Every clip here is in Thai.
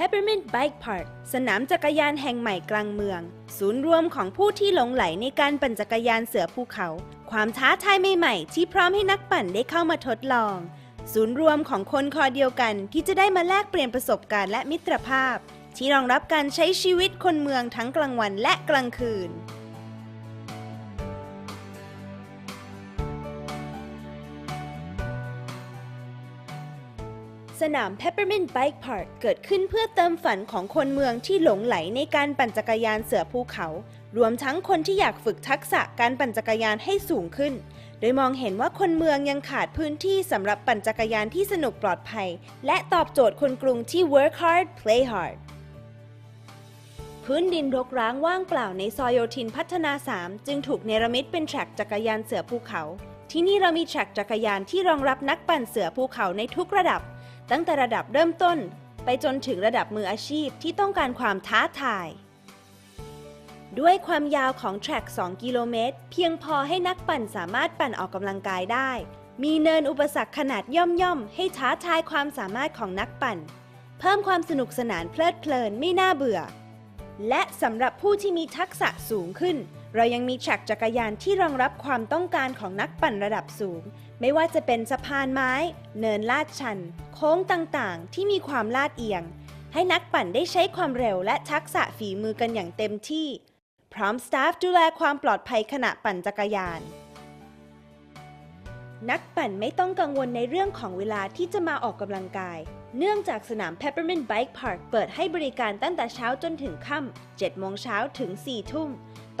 Peppermint Bike Park สนามจักรยานแห่งใหม่กลางเมือง ศูนย์รวมของผู้ที่หลงไหลในการปั่นจักรยานเสือภูเขา ความท้าทายใหม่ๆ ที่พร้อมให้นักปั่นได้เข้ามาทดลอง ศูนย์รวมของคนคอเดียวกันที่จะได้มาแลกเปลี่ยนประสบการณ์และมิตรภาพ ที่รองรับการใช้ชีวิตคนเมืองทั้งกลางวันและกลางคืน สนาม Peppermint Bike Park เกิดขึ้นเพื่อเติมฝันของคนเมืองที่หลงไหลในการปั่นจักรยานเสือภูเขา รวมทั้งคนที่อยากฝึกทักษะการปั่นจักรยานให้สูงขึ้น โดยมองเห็นว่าคนเมืองยังขาดพื้นที่สำหรับปั่นจักรยานที่สนุกปลอดภัย และตอบโจทย์คนกรุงที่ work hard play hard พื้นดินรกร้างว่างเปล่าในซอยโยธินพัฒนา 3 จึงถูกเนรมิตเป็นแทร็กจักรยานเสือภูเขา ที่นี่เรามีแทร็กจักรยานที่รองรับนักปั่นเสือภูเขาในทุกระดับ ตั้งแต่ระดับเริ่มต้น ไปจนถึงระดับมืออาชีพที่ต้องการความท้าทาย ด้วยความยาวของแทร็ก 2 กิโลเมตร เพียงพอให้นักปั่นสามารถปั่นออกกำลังกายได้ มีเนินอุปสรรคขนาดย่อมๆ ให้ท้าทายความสามารถของนักปั่น เพิ่มความสนุกสนานเพลิดเพลินไม่น่าเบื่อ และสำหรับผู้ที่มีทักษะสูงขึ้น เรายังมีแทร็กจักรยานที่รองรับความต้องการของนักปั่นระดับสูง ไม่ว่าจะเป็นสะพานไม้ เนินลาดชัน โค้งต่างๆ ที่มีความลาดเอียง ให้นักปั่นได้ใช้ความเร็วและทักษะฝีมือกันอย่างเต็มที่ พร้อมสตาฟดูแลความปลอดภัยขณะปั่นจักรยาน นักปั่นไม่ต้องกังวลในเรื่องของเวลาที่จะมาออกกำลังกาย เนื่องจากสนาม Peppermint Bike Park เปิดให้บริการตั้งแต่เช้าจนถึงค่ำ7โมงเช้าถึง4ทุ่ม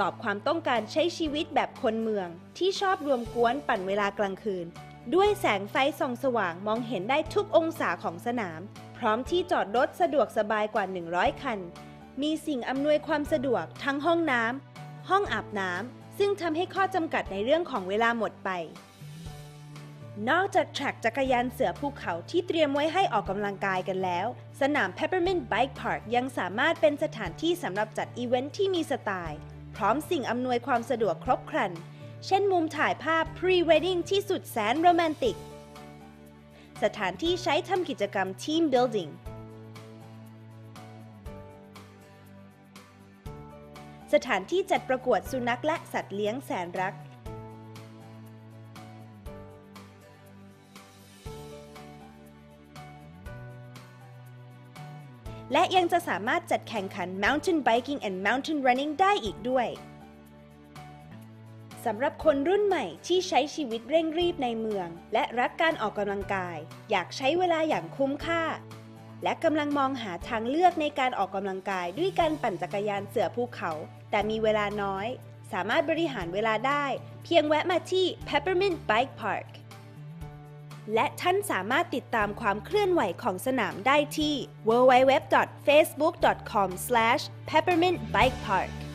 ตอบความต้องการใช้ชีวิตแบบคนเมือง ที่ชอบรวมกวนปั่นเวลากลางคืน ด้วยแสงไฟส่องสว่างมองเห็นได้ทุกองศาของสนาม พร้อมที่จอดรถสะดวกสบายกว่า 100 คัน มีสิ่งอำนวยความสะดวกทั้งห้องน้ำห้องอาบน้ำซึ่งทำให้ข้อจำกัดในเรื่องของเวลาหมดไป นอกจากแทร็กจักรยานเสือภูเขาที่เตรียมไว้ให้ออกกำลังกายกันแล้ว สนาม Peppermint Bike Park ยังสามารถเป็นสถานที่สำหรับจัดอีเวนท์ที่มีสไตล์ พร้อมสิ่งอำนวยความสะดวกครบครัน เช่นมุมถ่ายภาพ Pre-Wedding ที่สุดแสนโรแมนติก สถานที่ใช้ทำกิจกรรม Team Building สถานที่จัดประกวดสุนัขและสัตว์เลี้ยงแสนรัก และยังจะสามารถจัดแข่งขัน Mountain Biking and Mountain Running ได้อีกด้วยสำหรับคนรุ่นใหม่ที่ใช้ชีวิตเร่งรีบในเมือง และรักการออกกำลังกาย อยากใช้เวลาอย่างคุ้มค่า และกำลังมองหาทางเลือกในการออกกำลังกายด้วยการปั่นจักรยานเสือภูเขา แต่มีเวลาน้อย สามารถบริหารเวลาได้ เพียงแวะมาที่ Peppermint Bike Park และท่านสามารถติดตามความเคลื่อนไหวของสนามได้ที่ www.facebook.com/peppermintbikepark